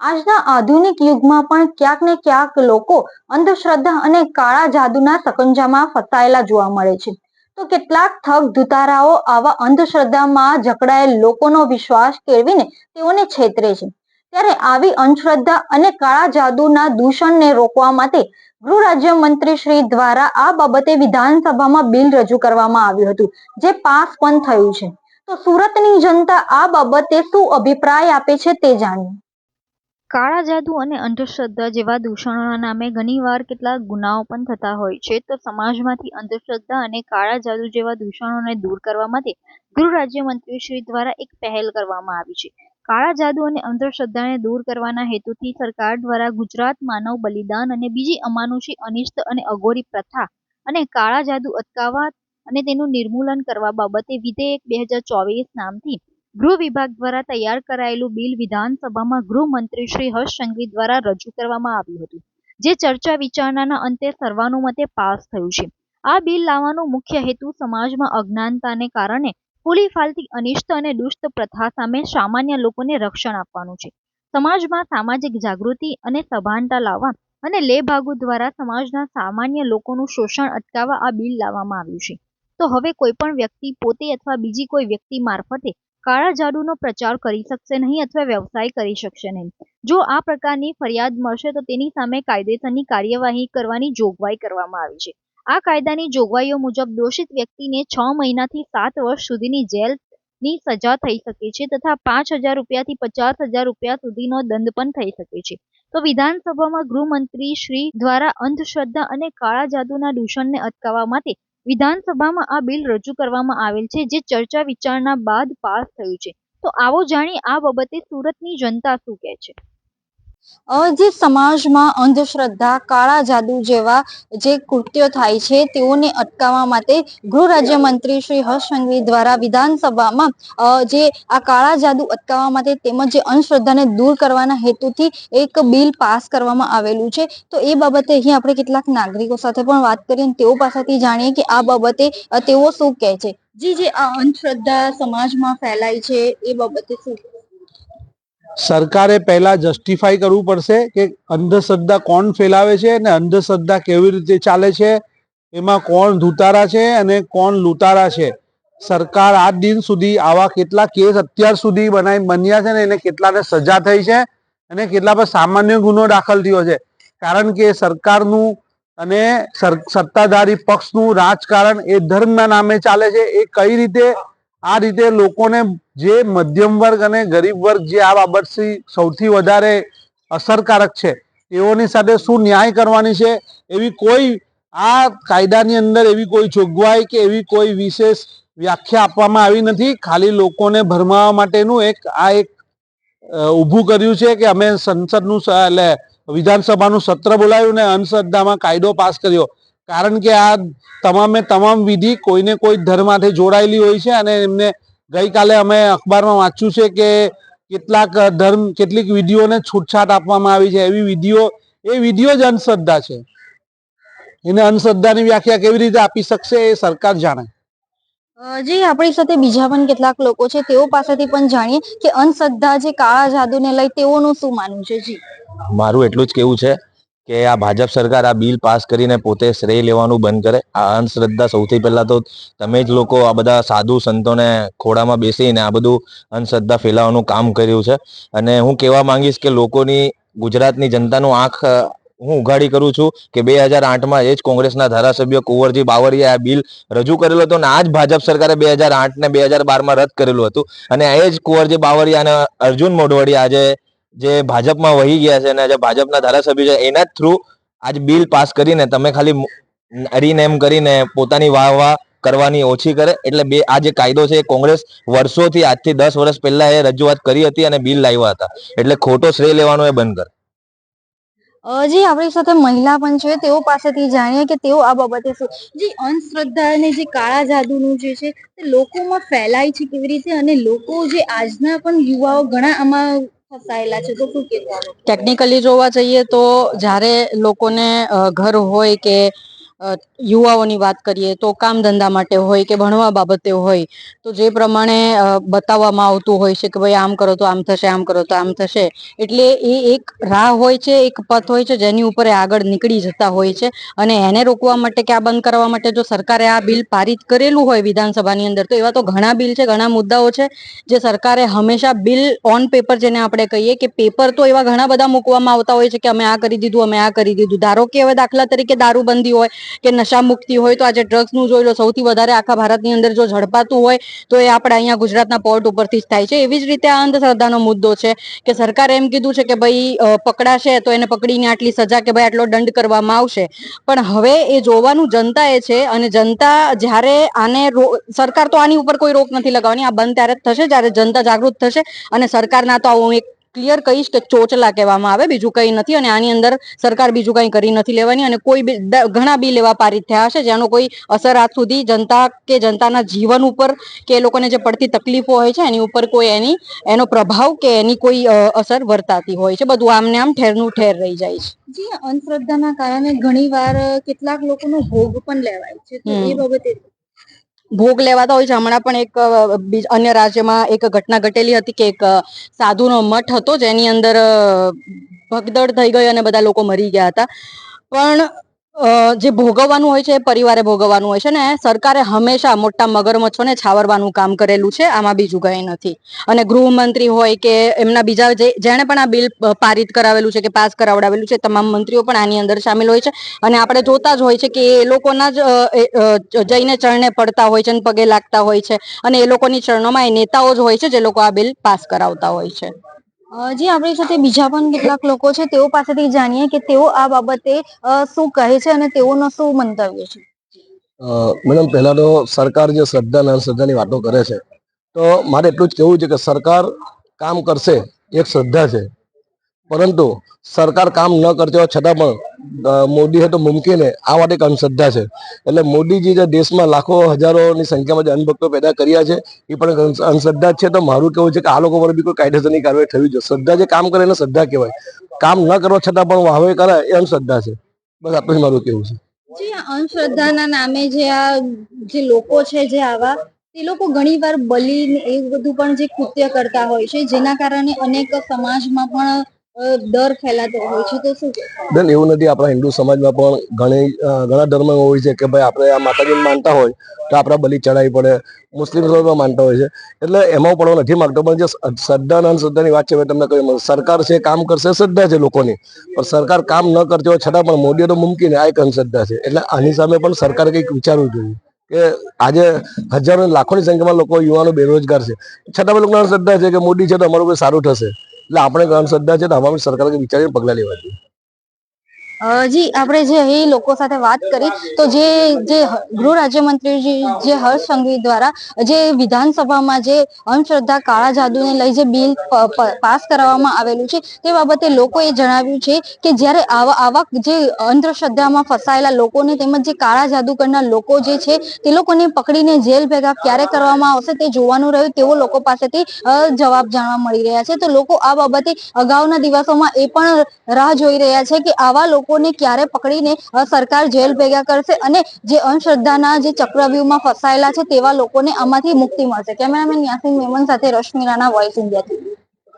આજના આધુનિક યુગમાં પણ ક્યાંક ને ક્યાંક લોકો અંધશ્રદ્ધા અને કાળા જાદુના સકંજામાં ફસાયેલા જોવા મળે છે. તો કેટલાક થગ ધુતારાઓ આવા અંધશ્રદ્ધામાં જકડાયેલ લોકોનો વિશ્વાસ કેળવીને તેઓને છેતરે છે. ત્યારે આવી અંધશ્રદ્ધા અને કાળા જાદુના દૂષણને રોકવા માટે ગૃહ રાજ્ય મંત્રી શ્રી દ્વારા આ બાબતે વિધાનસભામાં બિલ રજૂ કરવામાં આવ્યું હતું, જે પાસ પણ થયું છે. તો સુરતની જનતા આ બાબતે શું અભિપ્રાય આપે છે તે જાણીએ. કાળા જાદુ અને અંધશ્રદ્ધા જેવા દૂષણોના નામે ઘણીવાર કેટલાક ગુનાઓ પણ થતા હોય છે. તો સમાજમાંથી અંધશ્રદ્ધા અને કાળા જાદુ જેવા દૂષણોને દૂર કરવા માટે ગૃહ રાજ્યમંત્રી શ્રી દ્વારા એક પહેલ કરવામાં આવી છે. કાળા જાદુ અને અંધશ્રદ્ધાને દૂર કરવાના હેતુથી સરકાર દ્વારા ગુજરાત માનવ બલિદાન અને બીજી અમાનુષી, અનિષ્ટ અને અઘોરી પ્રથા અને કાળા જાદુ અટકાવવા અને તેનું નિર્મૂલન કરવા બાબતે વિધેયક બે હજાર ચોવીસ નામથી ગૃહ વિભાગ દ્વારા તૈયાર કરાયેલું બિલ વિધાનસભામાં ગૃહમંત્રી શ્રી હર્ષ સંઘવી દ્વારા રજૂ કરવામાં આવ્યું હતું, જે ચર્ચા વિચારણાના અંતે સર્વાનુમતે પાસ થયું છે. આ બિલ લાવવાનો મુખ્ય હેતુ સમાજમાં અજ્ઞાનતાને કારણે ફૂલી ફાલતી અનિષ્ટ અને દુષ્ટ પ્રથા સામે સામાન્ય લોકોને રક્ષણ આપવાનું છે. સમાજમાં સામાજિક જાગૃતિ અને સભાનતા લાવવા અને લેભાગુ દ્વારા સમાજના સામાન્ય લોકોનું શોષણ અટકાવવા આ બિલ લાવવામાં આવ્યું છે. તો હવે કોઈ પણ વ્યક્તિ પોતે અથવા બીજી કોઈ વ્યક્તિ મારફતે કાળા જાદુનો પ્રચાર કરી શકશે નહીં અથવા વ્યવસાય કરી શકશે નહીં. જો આ પ્રકારની ફરિયાદ મળશે તો તેની સામે કાયદેસરની કાર્યવાહી કરવાની જોગવાઈ કરવામાં આવી છે. આ કાયદાની જોગવાઈઓ મુજબ દોષિત વ્યક્તિને છ મહિનાથી સાત વર્ષ સુધીની જેલની સજા થઈ શકે છે તથા પાંચ હજાર રૂપિયાથી પચાસ હજાર રૂપિયા સુધીનો દંડ પણ થઈ શકે છે. તો વિધાનસભામાં ગૃહમંત્રી શ્રી દ્વારા અંધશ્રદ્ધા અને કાળા જાદુના દૂષણને અટકાવવા માટે વિધાનસભામાં આ બિલ રજૂ કરવામાં આવેલ છે, જે ચર્ચા વિચારણા બાદ પાસ થયું છે. તો આવો જાણીએ આ બાબતે સુરતની જનતા શું કહે છે? જે સમાજમાં અંધશ્રદ્ધા, કાળા જાદુ જેવા જે કૃત્યો થાય છે, તેઓને અટકાવવા માટે ગૃહ રાજ્યમંત્રી શ્રી હર્ષ સંઘવી દ્વારા વિધાનસભામાં જે આ કાળા જાદુ અટકાવવા માટે તેમજ અંધશ્રદ્ધાને દૂર કરવાના હેતુથી એક બિલ પાસ કરવામાં આવેલું છે. તો એ બાબતે અહીં આપણે કેટલાક નાગરિકો સાથે પણ વાત કરીએ તેઓ પાસેથી જાણીએ કે આ બાબતે તેઓ શું કહે છે? જી, જે, આ અંધશ્રદ્ધા સમાજમાં ફેલાય છે, એ બાબતે શું સરકારે પહેલા જસ્ટિફાઈ કરવું પડશે કે અંધશ્રદ્ધા કોણ ફેલાવે છે અને અંધશ્રદ્ધા કેવી રીતે ચાલે છે, એમાં કોણ ધૂતારા છે અને કોણ લૂંટારા છે. સરકાર આ દિન સુધી આવા કેટલા કેસ અત્યાર સુધી બનાવી બન્યા છે ને એને કેટલાને સજા થઈ છે અને કેટલા પર સામાન્ય ગુનો દાખલ થયો છે. કારણ કે સરકારનું અને સત્તાધારી પક્ષનું રાજકારણ એ ધર્મના નામે ચાલે છે. એ કઈ રીતે, આ રીતે લોકોને જે મધ્યમ વર્ગ અને ગરીબ વર્ગ જે આ બાબતથી સૌથી વધારે અસરકારક છે તેઓની સાથે શું ન્યાય કરવાની છે, એવી કોઈ આ કાયદાની અંદર એવી કોઈ જોગવાઈ કે એવી કોઈ વિશેષ વ્યાખ્યા આપવામાં આવી નથી. ખાલી લોકોને ભરમાવા માટેનું એક, આ એક ઊભું કર્યું છે કે અમે સંસદનું એટલે વિધાનસભાનું સત્ર બોલાવ્યું ને અંધશ્રદ્ધામાં કાયદો પાસ કર્યો. કારણ કે આ તમામે તમામ વિધિ કોઈને કોઈ ધર્મમાંથી જોડાયેલી હોય છે અને એમને ગઈકાલે અમે અખબારમાં વાંચ્યું છે કે કેટલાક ધર્મ કેટલીક વિધિઓને છૂટછાટ આપવામાં આવી છે. એવી વિધિઓ એ વિધિઓ જ અંધશ્રદ્ધા છે. એને અંધશ્રદ્ધાની વ્યાખ્યા કેવી રીતે આપી શકશે એ સરકાર જાણે. જી આપણી સાથે બીજા પણ કેટલાક લોકો છે. તેઓ પાસેથી પણ જાણીએ કે અંધશ્રદ્ધા જે કાળા જાદુને લઈ તેઓનું શું માનવું છે? જી. મારું એટલું જ કેવું છે કે આ ભાજપ સરકાર આ બિલ પાસ કરીને પોતે શ્રેય લેવાનું બંધ કરે. આ અંધશ્રદ્ધા સૌથી પહેલા તો તમે જ લોકો આ બધા સાધુ સંતોને ખોડામાં બેસીને આ બધું અંધશ્રદ્ધા ફેલાવાનું કામ કર્યું છે. અને હું કહેવા માંગીશ કે લોકોની, ગુજરાતની જનતાનું આંખ હું ઉઘાડી કરું છું કે બે હજાર આઠમાં એ જ કોંગ્રેસના ધારાસભ્ય કુંવરજી બાવરીએ આ બિલ રજૂ કરેલું હતું અને આ જ ભાજપ સરકારે બે હજાર આઠ ને બે હજાર બારમાં રદ કરેલું હતું. અને એ જ કુંવરજી બાવરીયા અને અર્જુન મોઢવાડી આજે જે ભાજપમાં વહી ગયા છે અને જે ભાજપના ધારાસભ્યો છે, એના થ્રુ આજ બિલ પાસ કરીને તમે ખાલી રીનેમ કરીને પોતાની વાહ વાહ કરવાની ઓછી કરે. એટલે બે, આ જે કાયદો છે કોંગ્રેસ વર્ષોથી આજથી દસ વર્ષ પહેલા એ રજૂઆત કરી હતી અને બિલ લાવ્યા હતા. એટલે ખોટો શ્રેય લેવાનો એ બંધ કર. જી, આપણી સાથે મહિલા પણ છે. તેઓ પાસેથી જાણીએ કે તેઓ આ બાબતે શું, જે અંધશ્રદ્ધા અને જે કાળા જાદુનું જે છે, તે લોકોમાં ફેલાય છે કેવી રીતે? અને લોકો જે આજના પણ યુવાઓ ઘણા આમાં ટેકનિકલી જોવા જઈએ તો જ્યારે લોકોને ઘર હોય કે યુવાઓની વાત કરીએ તો કામ ધંધા માટે હોય કે ભણવા બાબતે હોય, તો જે પ્રમાણે બતાવવામાં આવતું હોય છે કે ભાઈ આમ કરો તો આમ થશે, આમ કરો તો આમ થશે, એટલે એ એક રાહ હોય છે, એક પથ હોય છે, જેની ઉપર આગળ નીકળી જતા હોય છે, અને એને રોકવા માટે કે આ બંધ કરવા માટે જો સરકારે આ બિલ પારિત કરેલું હોય વિધાનસભાની અંદર, તો એવા તો ઘણા બિલ છે, ઘણા મુદ્દાઓ છે, જે સરકારે હંમેશા બિલ ઓન પેપર જેને આપણે કહીએ કે પેપર તો એવા ઘણા બધા મૂકવામાં આવતા હોય છે કે અમે આ કરી દીધું, અમે આ કરી દીધું, ધારો કે હવે દાખલા તરીકે દારૂબંધી હોય કે નશા મુક્તિ હોય તો આજે ડ્રગ્સનું જોઈ લો. સૌથી વધારે આખા ભારતની અંદર જો ઝડપાતું હોય તો એ આપણે અહીંયા ગુજરાતના પોર્ટ ઉપરથી જ થાય છે. એવી જ રીતે આ અંધશ્રદ્ધાનો મુદ્દો છે કે સરકારે એમ કીધું છે કે ભાઈ પકડાશે તો એને પકડીને આટલી સજા કે ભાઈ આટલો દંડ કરવામાં આવશે. પણ હવે એ જોવાનું જનતા એ છે અને જનતા જ્યારે આને સરકાર તો આની ઉપર કોઈ રોક નથી લગાવવાની. આ બંધ ત્યારે જ થશે જ્યારે જનતા જાગૃત થશે અને સરકારના તો આવું એક ક્લિયર કહીશ કે ચોચલા કહેવામાં આવે બીજું કંઈ નથી અને આની અંદર સરકાર બીજું કંઈ કરી નથી લેવાની અને કોઈ ઘણા બિલ એવા પારિત થયા હશે જેનો કોઈ અસર આજ સુધી જનતા કે જનતાના જીવન ઉપર કે એ લોકોને જે પડતી તકલીફો હોય છે એની ઉપર કોઈ એની એનો પ્રભાવ કે એની કોઈ અસર વર્તાતી હોય છે. બધું આમને આમ ઠેરનું ઠેર રહી જાય છે. જી અંધશ્રદ્ધાના કારણે ઘણીવાર કેટલાક લોકોનો ભોગ પણ લેવાય છે. તો એ બાબતે ભોગ લેવાતા હોય છે. હમણાં પણ એક અન્ય રાજ્યમાં એક ઘટના ઘટેલી હતી કે એક સાધુનો મઠ હતો, જેની અંદર ભગદડ થઈ ગઈ અને બધા લોકો મરી ગયા હતા. પણ જે ભોગવવાનું હોય છે, એ પરિવારે ભોગવવાનું હોય છે ને, સરકારે હંમેશા મોટા મગરમચ્છોને છાવરવાનું કામ કરેલું છે, આમાં બીજું કંઈ નથી. અને ગૃહમંત્રી હોય કે એમના બીજા જે, જેણે પણ આ બિલ પારિત કરાવેલું છે કે પાસ કરાવડાવેલું છે, તમામ મંત્રીઓ પણ આની અંદર સામેલ હોય છે. અને આપણે જોતા જ હોય છે કે એ લોકોના જ જઈને ચરણે પડતા હોય છે અને પગે લાગતા હોય છે. અને એ લોકોની ચરણોમાં એ નેતાઓ જ હોય છે, જે લોકો આ બિલ પાસ કરાવતા હોય છે. જી આપણી સાથે બીજા પણ કેટલાક લોકો છે, તેઓ પાસેથી જાણીએ કે તેઓ આ બાબતે શું કહે છે અને તેઓનો શું મંતવ્ય છે? મેડમ, પહેલા તો સરકાર જે શ્રદ્ધા અને અંધશ્રદ્ધાની વાતો કરે છે, તો મારે એટલું જ કહેવું છે કે સરકાર કામ કરશે, એક શ્રદ્ધા છે. પરંતુ સરકાર કામ ન કરતી હોય છતાં પણ મોદી તો મુમકીને આ માટે એક અંધશ્રદ્ધા છે. એટલે મોદીજી જે દેશમાં લાખો હજારોની સંખ્યામાં જે અનભક્તો પેદા કર્યા છે, એ પણ અંધશ્રદ્ધા છે. તો મારું કેવું છે કે આ લોકો પર બી કોઈ કાયદેસરની કાર્યવાહી થવી જોઈએ. શ્રદ્ધા જે કામ કરે એને શ્રદ્ધા કહેવાય. કામ ન કરવા છતાં પણ વાહવે કરે એ અંધશ્રદ્ધા છે. બસ આટલું મારું કેવું છે. અંધશ્રદ્ધાના નામે જે આ, જે લોકો છે જે આવા, તે લોકો ઘણીવાર બલિ એવું બધું પણ જે કૃત્ય કરતા હોય છે, જેના કારણે અનેક સમાજમાં પણ ડર ફેલાતો હોય છે તો શું? એવું નથી, આપણા હિન્દુ સમાજમાં પણ ઘણી ઘણા ધર્મ હોય છે કે ભાઈ આપણે આ માતાજીને માનતા હોય તો આપણે બલિ ચડાવી પડે. મુસ્લિમ સમાજમાં માનતા હોય છે. એટલે એમાં હું નથી માગતો, પણ જે શ્રદ્ધા અને અંધશ્રદ્ધાની વાત છે, મેં તમને કહ્યું સરકાર છે, કામ કરશે શ્રદ્ધા છે લોકોની. પણ સરકાર કામ ન કરતી હોય છતાં પણ મોદીએ તો મૂકીને આ એક અંધશ્રદ્ધા છે. એટલે આની સામે પણ સરકારે કંઈક વિચારવું જોઈએ કે આજે હજારો લાખોની સંખ્યામાં લોકો યુવાનો બેરોજગાર છે. છતાં પણ લોકોને અંધશ્રદ્ધા છે કે મોદી છે તો અમારું કોઈ સારું થશે. એટલે આપણે એક શ્રદ્ધા છે તો આમાં સરકારે વિચારીને પગલાં લેવા જોઈએ. જી, આપણે જે એ લોકો સાથે વાત કરી, તો જે જે ગૃહ રાજ્યમંત્રીજી, જે- હર્ષ સંઘવી દ્વારા, જે વિધાનસભામાં જે અંધશ્રદ્ધા કાળા જાદુને લઈ જે બિલ પાસ કરાવવામાં આવેલું છે, તે બાબતે લોકોએ જણાવ્યું છે કે જ્યારે આવા આવા જે અંધશ્રદ્ધામાં ફસાયેલા લોકોને તેમજ જે કાળા જાદુ કરનાર લોકો જે છે, તે લોકોને પકડીને જેલ ભેગા ક્યારે કરવામાં આવશે તે જોવાનું રહ્યું તેવો લોકો પાસેથી જવાબ જાણવા મળી રહ્યા છે. તો લોકો આ બાબતે અગાઉના દિવસોમાં એ પણ રાહ જોઈ રહ્યા છે કે આવા લોકોને ક્યારે પકડીને સરકાર જેલ ભેગા કરશે અને જે અંધશ્રદ્ધાના જે ચક્રવ્યૂહમાં ફસાયેલા છે તેવા લોકોને આમાંથી મુક્તિ મળશે. કેમેરામેન યાસીન મેમન સાથે રશ્મિરાના વોઇસ ઇન્ડિયા